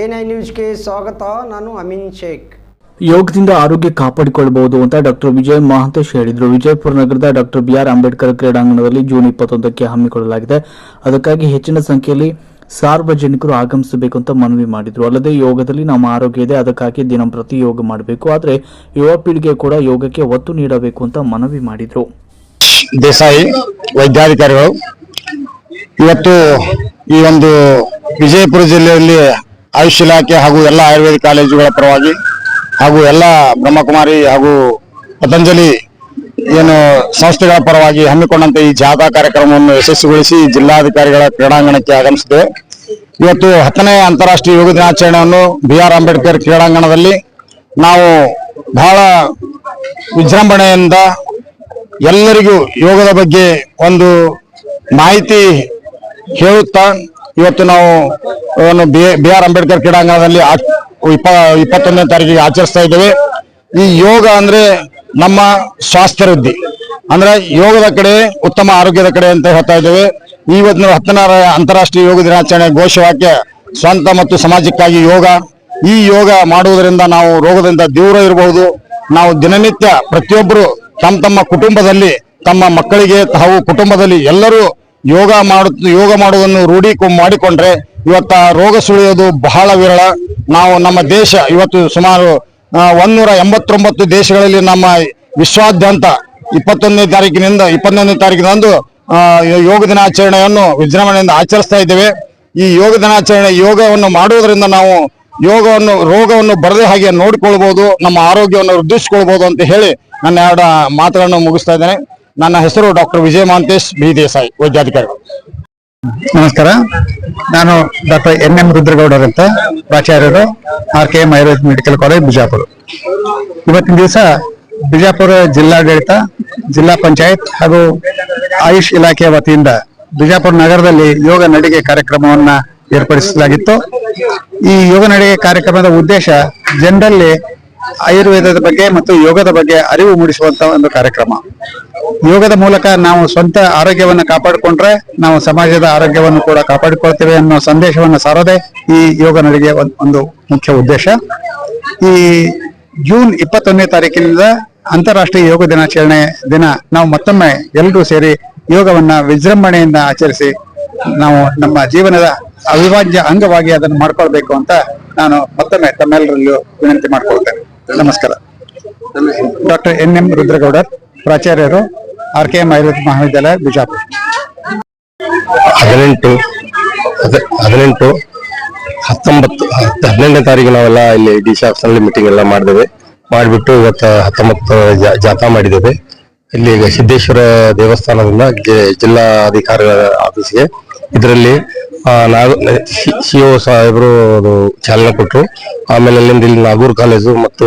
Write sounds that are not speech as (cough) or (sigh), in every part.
N I ನ್ಯೂಸ್ಗೆ ಸ್ವಾಗತ ನಾನು ಅಮಿನ್ ಶೇಖ್. ಯೋಗದಿಂದ ಆರೋಗ್ಯ ಕಾಪಾಡಿಕೊಳ್ಳಬಹುದು ಅಂತ ಡಾಕ್ಟರ್ ವಿಜಯ್ ಮಹಾಂತೇಶ್ ಹೇಳಿದರು. ವಿಜಯಪುರ ನಗರದ ಡಾಕ್ಟರ್ ಬಿಆರ್ ಅಂಬೇಡ್ಕರ್ ಕ್ರೀಡಾಂಗಣದಲ್ಲಿ ಜೂನ್ ಇಪ್ಪತ್ತೊಂದಕ್ಕೆ ಹಮ್ಮಿಕೊಳ್ಳಲಾಗಿದೆ. ಅದಕ್ಕಾಗಿ ಹೆಚ್ಚಿನ ಸಂಖ್ಯೆಯಲ್ಲಿ ಸಾರ್ವಜನಿಕರು ಆಗಮಿಸಬೇಕು ಅಂತ ಮನವಿ ಮಾಡಿದ್ರು. ಅಲ್ಲದೆ ಯೋಗದಲ್ಲಿ ನಮ್ಮ ಆರೋಗ್ಯ ಇದೆ ಅದಕ್ಕಾಗಿ ದಿನಂಪ್ರತಿ ಯೋಗ ಮಾಡಬೇಕು. ಆದರೆ ಯುವ ಪೀಳಿಗೆ ಕೂಡ ಯೋಗಕ್ಕೆ ಒತ್ತು ನೀಡಬೇಕು ಅಂತ ಮನವಿ ಮಾಡಿದ್ರು. ದೇಸಾಯಿ ವೈದ್ಯಾಧಿಕಾರಿಗಳು ಇವತ್ತು ಈ ಒಂದು ವಿಜಯಪುರ ಜಿಲ್ಲೆಯಲ್ಲಿ ಆಯುಷ್ ಇಲಾಖೆ ಹಾಗೂ ಎಲ್ಲ ಆಯುರ್ವೇದ ಕಾಲೇಜುಗಳ ಪರವಾಗಿ ಹಾಗೂ ಎಲ್ಲ ಬ್ರಹ್ಮಕುಮಾರಿ ಹಾಗೂ ಪತಂಜಲಿ ಏನು ಸಂಸ್ಥೆಗಳ ಪರವಾಗಿ ಹಮ್ಮಿಕೊಂಡಂತ ಈ ಜಾಥಾ ಕಾರ್ಯಕ್ರಮವನ್ನು ಯಶಸ್ವಿಗೊಳಿಸಿ ಜಿಲ್ಲಾಧಿಕಾರಿಗಳ ಕ್ರೀಡಾಂಗಣಕ್ಕೆ ಆಗಮಿಸಿದೆ. ಇವತ್ತು ಹತ್ತನೇ ಅಂತಾರಾಷ್ಟ್ರೀಯ ಯೋಗ ದಿನಾಚರಣೆಯನ್ನು ಬಿ ಆರ್ ಅಂಬೇಡ್ಕರ್ ಕ್ರೀಡಾಂಗಣದಲ್ಲಿ ನಾವು ಬಹಳ ವಿಜೃಂಭಣೆಯಿಂದ ಎಲ್ಲರಿಗೂ ಯೋಗದ ಬಗ್ಗೆ ಒಂದು ಮಾಹಿತಿ ಹೇಳುತ್ತಾ ಇವತ್ತು ನಾವು ಬಿ ಆರ್ ಅಂಬೇಡ್ಕರ್ ಕ್ರೀಡಾಂಗಣದಲ್ಲಿ ಇಪ್ಪ, ಇಪ್ಪತ್ತೊಂದನೇ ತಾರೀಕಿಗೆ ಆಚರಿಸ್ತಾ ಇದ್ದೇವೆ. ಈ ಯೋಗ ಅಂದ್ರೆ ನಮ್ಮ ಸ್ವಾಸ್ಥ್ಯ ವೃದ್ಧಿ ಅಂದ್ರೆ ಯೋಗದ ಕಡೆ, ಉತ್ತಮ ಆರೋಗ್ಯದ ಕಡೆ ಅಂತ ಹೇಳ್ತಾ ಇದ್ದೇವೆ. ಇವತ್ತು ಹತ್ತನಾರ ಅಂತಾರಾಷ್ಟ್ರೀಯ ಯೋಗ ದಿನಾಚರಣೆ ಘೋಷವಾಕ್ಯ, ಸ್ವಂತ ಮತ್ತು ಸಮಾಜಕ್ಕಾಗಿ ಯೋಗ. ಈ ಯೋಗ ಮಾಡುವುದರಿಂದ ನಾವು ರೋಗದಿಂದ ದೂರ ಇರಬಹುದು. ನಾವು ದಿನನಿತ್ಯ ಪ್ರತಿಯೊಬ್ಬರು ತಮ್ಮ ತಮ್ಮ ಕುಟುಂಬದಲ್ಲಿ, ತಮ್ಮ ಮಕ್ಕಳಿಗೆ ಹಾಗೂ ಕುಟುಂಬದಲ್ಲಿ ಎಲ್ಲರೂ ಯೋಗ ಮಾಡ, ಯೋಗ ಮಾಡುವುದನ್ನು ರೂಢಿ ಮಾಡಿಕೊಂಡ್ರೆ ಇವತ್ತ ರೋಗ ಸುಳಿಯೋದು ಬಹಳ ವಿರಳ. ನಾವು ನಮ್ಮ ದೇಶ ಇವತ್ತು ಸುಮಾರು ಒಂದೂರ ಎಂಬತ್ತೊಂಬತ್ತು ದೇಶಗಳಲ್ಲಿ ನಮ್ಮ ವಿಶ್ವಾದ್ಯಂತ ಇಪ್ಪತ್ತೊಂದನೇ ತಾರೀಕಿನಿಂದ, ಇಪ್ಪತ್ತೊಂದನೇ ತಾರೀಕಿನಂದು ಯೋಗ ದಿನಾಚರಣೆಯನ್ನು ವಿಜೃಂಭಣೆಯಿಂದ ಆಚರಿಸ್ತಾ ಇದ್ದೇವೆ. ಈ ಯೋಗ ದಿನಾಚರಣೆ ಯೋಗವನ್ನು ಮಾಡುವುದರಿಂದ ನಾವು ಯೋಗವನ್ನು, ರೋಗವನ್ನು ಬರದೇ ಹಾಗೆ ನೋಡಿಕೊಳ್ಬೋದು, ನಮ್ಮ ಆರೋಗ್ಯವನ್ನು ವೃದ್ಧಿಸಿಕೊಳ್ಬಹುದು ಅಂತ ಹೇಳಿ ನನ್ನ ಎರಡು ಮಾತುಗಳನ್ನು ಮುಗಿಸ್ತಾ ಇದ್ದೇನೆ. ನನ್ನ ಹೆಸರು ಡಾಕ್ಟರ್ ವಿಜಯ ಮಹಾಂತೇಶ್ ಬಿ ದೇಸಾಯಿ, ವೈದ್ಯಾಧಿಕಾರಿ. ನಮಸ್ಕಾರ. ನಾನು ಡಾಕ್ಟರ್ ಎನ್ ಎಂ ರುದ್ರಗೌಡರಂತ, ಪ್ರಾಚಾರ್ಯರು R K M Ayurveda medical college Bijapur. ಇವತ್ತಿನ ದಿವಸ ಬಿಜಾಪುರ ಜಿಲ್ಲಾಡಳಿತ, ಜಿಲ್ಲಾ ಪಂಚಾಯತ್ ಹಾಗೂ ಆಯುಷ್ ಇಲಾಖೆಯ ವತಿಯಿಂದ ಬಿಜಾಪುರ ನಗರದಲ್ಲಿ ಯೋಗ ನಡಿಗೆ ಕಾರ್ಯಕ್ರಮವನ್ನ ಏರ್ಪಡಿಸಲಾಗಿತ್ತು. ಈ ಯೋಗ ನಡಿಗೆ ಕಾರ್ಯಕ್ರಮದ ಉದ್ದೇಶ ಜನರಲ್ಲಿ ಆಯುರ್ವೇದದ ಬಗ್ಗೆ ಮತ್ತು ಯೋಗದ ಬಗ್ಗೆ ಅರಿವು ಮೂಡಿಸುವಂತ ಒಂದು ಕಾರ್ಯಕ್ರಮ. ಯೋಗದ ಮೂಲಕ ನಾವು ಸ್ವಂತ ಆರೋಗ್ಯವನ್ನು ಕಾಪಾಡಿಕೊಂಡ್ರೆ ನಾವು ಸಮಾಜದ ಆರೋಗ್ಯವನ್ನು ಕೂಡ ಕಾಪಾಡಿಕೊಳ್ತೇವೆ ಅನ್ನೋ ಸಂದೇಶವನ್ನು ಸಾರದೆ ಈ ಯೋಗ ನಡಿಗೆ ಒಂದ್- ಮುಖ್ಯ ಉದ್ದೇಶ. ಈ ಜೂನ್ ಇಪ್ಪತ್ತೊಂದನೇ ತಾರೀಕಿನಿಂದ ಅಂತಾರಾಷ್ಟ್ರೀಯ ಯೋಗ ದಿನಾಚರಣೆ ದಿನ ನಾವು ಮತ್ತೊಮ್ಮೆ ಎಲ್ಲರೂ ಸೇರಿ ಯೋಗವನ್ನ ವಿಜೃಂಭಣೆಯಿಂದ ಆಚರಿಸಿ ನಾವು ನಮ್ಮ ಜೀವನದ ಅವಿಭಾಜ್ಯ ಅಂಗವಾಗಿ ಅದನ್ನು ಮಾಡ್ಕೊಳ್ಬೇಕು ಅಂತ ನಾನು ಮತ್ತೊಮ್ಮೆ ತಮ್ಮೆಲ್ಲರಲ್ಲೂ ವಿನಂತಿ ಮಾಡ್ಕೊಳ್ತೇನೆ. ನಮಸ್ಕಾರ. Doctor N M Rudragoudar. ಪ್ರಾಚಾರ್ಯರು R K M Ayurveda Mahavidyalaya, Bijapur. ಹದಿನೆಂಟು ಹದ- ಹದಿನೆಂಟು, ಹತ್ತೊಂಬತ್ತು, ಹತ್ತು- ಹದಿನೆಂಟನೇ ತಾರೀಕು ನಾವೆಲ್ಲ ಇಲ್ಲಿ ಡಿ ಸಿ ಆಫೀಸ್ನಲ್ಲಿ ಮೀಟಿಂಗ್ ಎಲ್ಲ ಮಾಡಿದ್ದೇವೆ. ಮಾಡಿಬಿಟ್ಟು ಇವತ್ತು ಹತ್ತೊಂಬತ್ತು ಜಾಥಾ ಮಾಡಿದ್ದೇವೆ. ಇಲ್ಲಿ ಸಿದ್ದೇಶ್ವರ ದೇವಸ್ಥಾನದಿಂದ ಜಿಲ್ಲಾ ಜಿಲ್ಲಾಧಿಕಾರಿಗಳ ಆಫೀಸ್ಗೆ. ಇದರಲ್ಲಿ ನಾಗ ಓ ಸಾಹೇಬರು ಅದು ಚಾಲನೆ ಕೊಟ್ಟರು. ಆಮೇಲೆ ಅಲ್ಲಿಂದ ಇಲ್ಲಿ ನಾಗೂರ್ ಕಾಲೇಜು ಮತ್ತು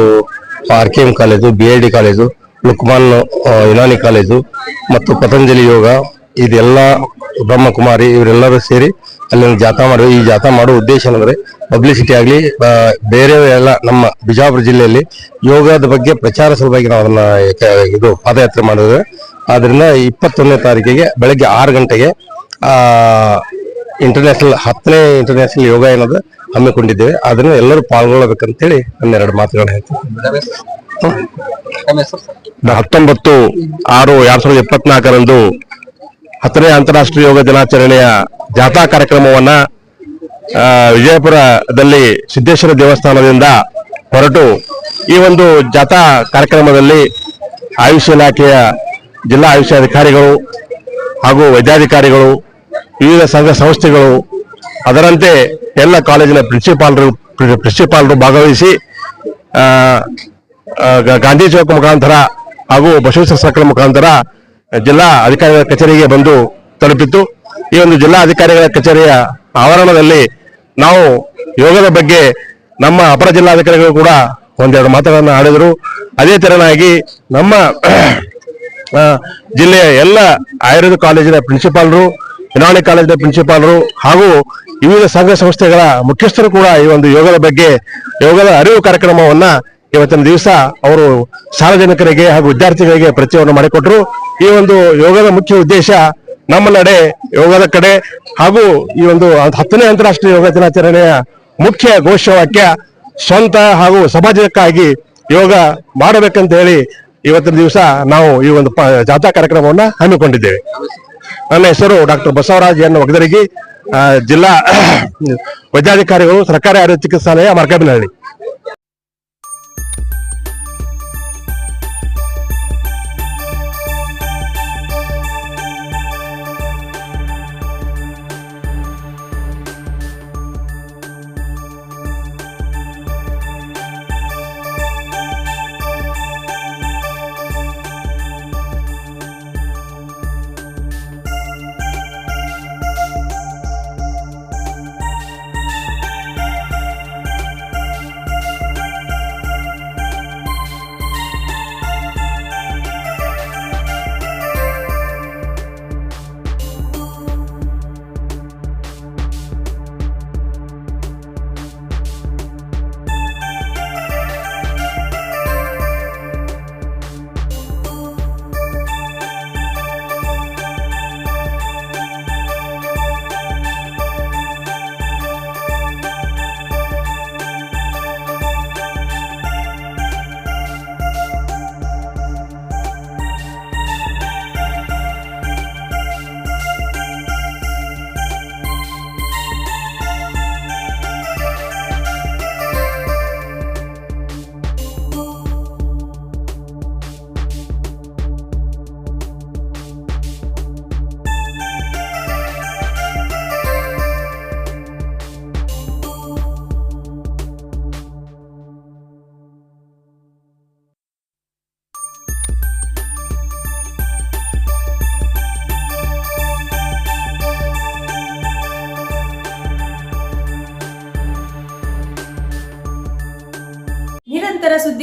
R K M college, B I D college Lukman Unani college ಮತ್ತು ಪತಂಜಲಿ ಯೋಗ, ಇದೆಲ್ಲ ಬ್ರಹ್ಮಕುಮಾರಿ ಇವರೆಲ್ಲರೂ ಸೇರಿ ಅಲ್ಲಿ ಜಾಥಾ ಮಾಡುವ ಈ ಜಾಥಾ ಮಾಡುವ ಉದ್ದೇಶ ಏನಂದ್ರೆ ಪಬ್ಲಿಸಿಟಿ ಆಗಲಿ ಬೇರೆ ಎಲ್ಲ ನಮ್ಮ ಬಿಜಾಪುರ ಜಿಲ್ಲೆಯಲ್ಲಿ ಯೋಗದ ಬಗ್ಗೆ ಪ್ರಚಾರ ಸಲುವಾಗಿ ನಾವು ಅದನ್ನ ಇದು ಪಾದಯಾತ್ರೆ ಮಾಡಿದ್ರೆ ಆದ್ರಿಂದ ಇಪ್ಪತ್ತೊಂದನೇ ತಾರೀಕಿಗೆ ಬೆಳಗ್ಗೆ ಆರು ಗಂಟೆಗೆ ಇಂಟರ್ನ್ಯಾಷನಲ್ ಹತ್ತನೇ ಇಂಟರ್ನ್ಯಾಷನಲ್ ಯೋಗ ಏನದು ಹಮ್ಮಿಕೊಂಡಿದ್ದೇವೆ. ಅದನ್ನ ಎಲ್ಲರೂ ಪಾಲ್ಗೊಳ್ಳಬೇಕಂತೇಳಿ ಒಂದೆರಡು ಮಾತುಗಳನ್ನ ಹೇಳ್ತೀನಿ. ಹತ್ತೊಂಬತ್ತು ಆರು ಎರಡ್ ಸಾವಿರದ ಇಪ್ಪತ್ನಾಲ್ಕರಂದು ಹತ್ತನೇ ಅಂತಾರಾಷ್ಟ್ರೀಯ ಯೋಗ ದಿನಾಚರಣೆಯ ಜಾಥಾ ಕಾರ್ಯಕ್ರಮವನ್ನ ವಿಜಯಪುರದಲ್ಲಿ ಸಿದ್ದೇಶ್ವರ ದೇವಸ್ಥಾನದಿಂದ ಹೊರಟು ಈ ಒಂದು ಜಾಥಾ ಕಾರ್ಯಕ್ರಮದಲ್ಲಿ ಆಯುಷ್ ಇಲಾಖೆಯ ಜಿಲ್ಲಾ ಆಯುಷ್ ಅಧಿಕಾರಿಗಳು ಹಾಗೂ ವೈದ್ಯಾಧಿಕಾರಿಗಳು, ವಿವಿಧ ಸಂಘ ಸಂಸ್ಥೆಗಳು, ಅದರಂತೆ ಎಲ್ಲ ಕಾಲೇಜಿನ ಪ್ರಿನ್ಸಿಪಾಲರು ಪ್ರಿನ್ಸಿಪಾಲರು ಭಾಗವಹಿಸಿ ಗಾಂಧಿ ಚೌಕ್ ಮುಖಾಂತರ ಹಾಗೂ ಬಸವೇಶ್ವರ ಸರ್ಕಲ್ ಮುಖಾಂತರ ಜಿಲ್ಲಾ ಅಧಿಕಾರಿಗಳ ಕಚೇರಿಗೆ ಬಂದು ತಲುಪಿತ್ತು. ಈ ಒಂದು ಜಿಲ್ಲಾ ಅಧಿಕಾರಿಗಳ ಕಚೇರಿಯ ಆವರಣದಲ್ಲಿ ನಾವು ಯೋಗದ ಬಗ್ಗೆ ನಮ್ಮ ಅಪರ ಜಿಲ್ಲಾಧಿಕಾರಿಗಳು ಕೂಡ ಒಂದೆರಡು ಮಾತುಗಳನ್ನು ಆಡಿದರು. ಅದೇ ತೆರನಾಗಿ ನಮ್ಮ ಜಿಲ್ಲೆಯ ಎಲ್ಲ ಆಯುರ್ವೇದ ಕಾಲೇಜಿನ ಪ್ರಿನ್ಸಿಪಾಲರು ಯುನಾನಿ ಕಾಲೇಜಿನ ಪ್ರಿನ್ಸಿಪಾಲರು ಹಾಗೂ ವಿವಿಧ ಸಂಘ ಸಂಸ್ಥೆಗಳ ಮುಖ್ಯಸ್ಥರು ಕೂಡ ಈ ಒಂದು ಯೋಗದ ಬಗ್ಗೆ ಯೋಗದ ಅರಿವು ಕಾರ್ಯಕ್ರಮವನ್ನ ಇವತ್ತಿನ ದಿವಸ ಅವರು ಸಾರ್ವಜನಿಕರಿಗೆ ಹಾಗೂ ವಿದ್ಯಾರ್ಥಿಗಳಿಗೆ ಪರಿಚಯವನ್ನು ಮಾಡಿಕೊಟ್ರು ಈ ಒಂದು ಯೋಗದ ಮುಖ್ಯ ಉದ್ದೇಶ ನಮ್ಮ ನಡೆ ಯೋಗದ ಕಡೆ ಹಾಗೂ ಈ ಒಂದು ಹತ್ತನೇ ಅಂತಾರಾಷ್ಟ್ರೀಯ ಯೋಗ ದಿನಾಚರಣೆಯ ಮುಖ್ಯ ಘೋಷವಾಕ್ಯ ಸ್ವಂತ ಹಾಗೂ ಸಮಾಜಕ್ಕಾಗಿ ಯೋಗ ಮಾಡಬೇಕಂತ ಹೇಳಿ ಇವತ್ತಿನ ದಿವಸ ನಾವು ಈ ಒಂದು ಜಾಥಾ ಕಾರ್ಯಕ್ರಮವನ್ನ ಹಮ್ಮಿಕೊಂಡಿದ್ದೇವೆ. ನನ್ನ ಹೆಸರು ಡಾಕ್ಟರ್ ಬಸವರಾಜ್ ಎನ್ನು ಒಗದರಿಗಿ ಜಿಲ್ಲಾ (coughs) ವೈದ್ಯಾಧಿಕಾರಿಗಳು, ಸರ್ಕಾರಿ ಆರೋಗ್ಯ ಚಿಕಿತ್ಸಾಲಯ, ಮರ್ಕಬಿನಹಳ್ಳಿ.